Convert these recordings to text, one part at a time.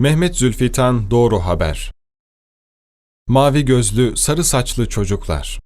Mehmet Zülfitan Doğru Haber Mavi gözlü, sarı saçlı çocuklar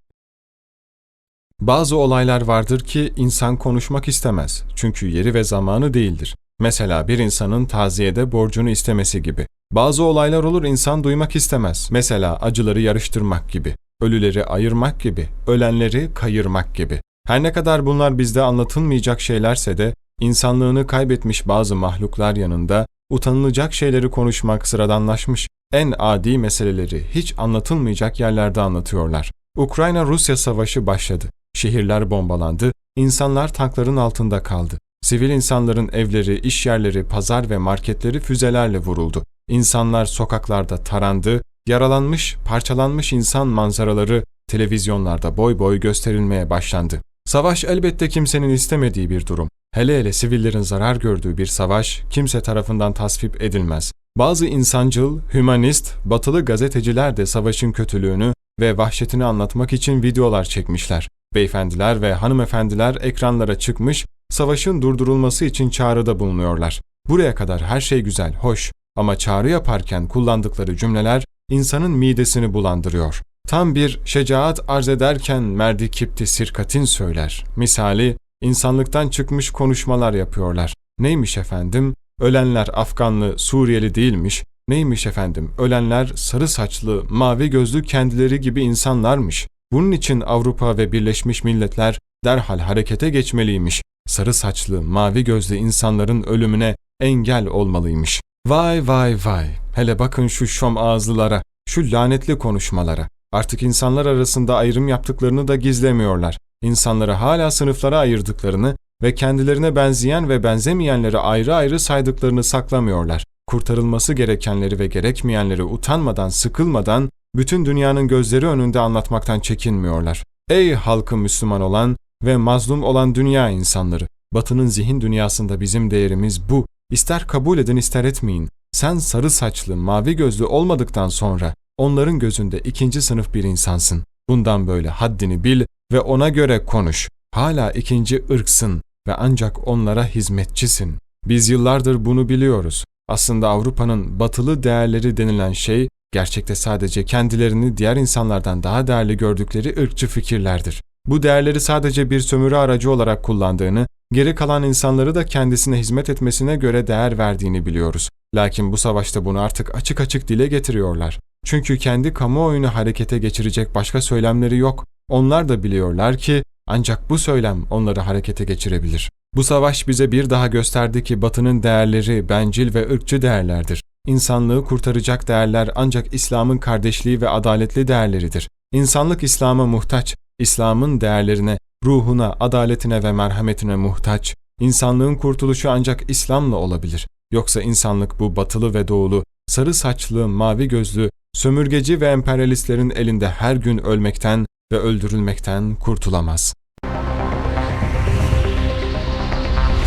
Bazı olaylar vardır ki insan konuşmak istemez. Çünkü yeri ve zamanı değildir. Mesela bir insanın taziyede borcunu istemesi gibi. Bazı olaylar olur insan duymak istemez. Mesela acıları yarıştırmak gibi, ölüleri ayırmak gibi, ölenleri kayırmak gibi. Her ne kadar bunlar bizde anlatılmayacak şeylerse de insanlığını kaybetmiş bazı mahluklar yanında utanılacak şeyleri konuşmak sıradanlaşmış. En adi meseleleri hiç anlatılmayacak yerlerde anlatıyorlar. Ukrayna-Rusya savaşı başladı. Şehirler bombalandı, insanlar tankların altında kaldı. Sivil insanların evleri, iş yerleri, pazar ve marketleri füzelerle vuruldu. İnsanlar sokaklarda tarandı, yaralanmış, parçalanmış insan manzaraları televizyonlarda boy boy gösterilmeye başlandı. Savaş elbette kimsenin istemediği bir durum. Hele hele sivillerin zarar gördüğü bir savaş kimse tarafından tasvip edilmez. Bazı insancıl, hümanist, batılı gazeteciler de savaşın kötülüğünü ve vahşetini anlatmak için videolar çekmişler. Beyefendiler ve hanımefendiler ekranlara çıkmış, savaşın durdurulması için çağrıda bulunuyorlar. Buraya kadar her şey güzel, hoş ama çağrı yaparken kullandıkları cümleler insanın midesini bulandırıyor. Tam bir şecaat arz ederken merdi kipti sirkatin söyler. Misali, insanlıktan çıkmış konuşmalar yapıyorlar. Neymiş efendim? Ölenler Afganlı, Suriyeli değilmiş. Neymiş efendim? Ölenler sarı saçlı, mavi gözlü kendileri gibi insanlarmış. Bunun için Avrupa ve Birleşmiş Milletler derhal harekete geçmeliymiş. Sarı saçlı, mavi gözlü insanların ölümüne engel olmalıymış. Vay vay vay. Hele bakın şu şom ağızlılara, şu lanetli konuşmalara. Artık insanlar arasında ayrım yaptıklarını da gizlemiyorlar. İnsanları hala sınıflara ayırdıklarını ve kendilerine benzeyen ve benzemeyenleri ayrı ayrı saydıklarını saklamıyorlar. Kurtarılması gerekenleri ve gerekmeyenleri utanmadan, sıkılmadan bütün dünyanın gözleri önünde anlatmaktan çekinmiyorlar. Ey halkı Müslüman olan ve mazlum olan dünya insanları! Batının zihin dünyasında bizim değerimiz bu. İster kabul edin ister etmeyin. Sen sarı saçlı, mavi gözlü olmadıktan sonra onların gözünde ikinci sınıf bir insansın. Bundan böyle haddini bil ve ona göre konuş. Hala ikinci ırksın ve ancak onlara hizmetçisin. Biz yıllardır bunu biliyoruz. Aslında Avrupa'nın batılı değerleri denilen şey gerçekte sadece kendilerini diğer insanlardan daha değerli gördükleri ırkçı fikirlerdir. Bu değerleri sadece bir sömürü aracı olarak kullandığını, geri kalan insanları da kendisine hizmet etmesine göre değer verdiğini biliyoruz. Lakin bu savaşta bunu artık açık açık dile getiriyorlar. Çünkü kendi kamuoyunu harekete geçirecek başka söylemleri yok. Onlar da biliyorlar ki ancak bu söylem onları harekete geçirebilir. Bu savaş bize bir daha gösterdi ki Batı'nın değerleri bencil ve ırkçı değerlerdir. İnsanlığı kurtaracak değerler ancak İslam'ın kardeşliği ve adaletli değerleridir. İnsanlık İslam'a muhtaç, İslam'ın değerlerine, ruhuna, adaletine ve merhametine muhtaç. İnsanlığın kurtuluşu ancak İslam'la olabilir. Yoksa insanlık bu batılı ve doğulu, sarı saçlı, mavi gözlü, sömürgeci ve emperyalistlerin elinde her gün ölmekten ve öldürülmekten kurtulamaz.